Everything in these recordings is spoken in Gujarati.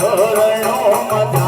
ધોરણો મધા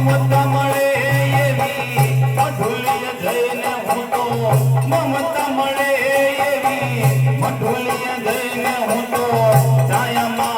મમતા મળે એવી. મઢોલીએ જઈને હું તો મમતા મળે એવી. મઢોલીએ જઈને હું તો છાયામાં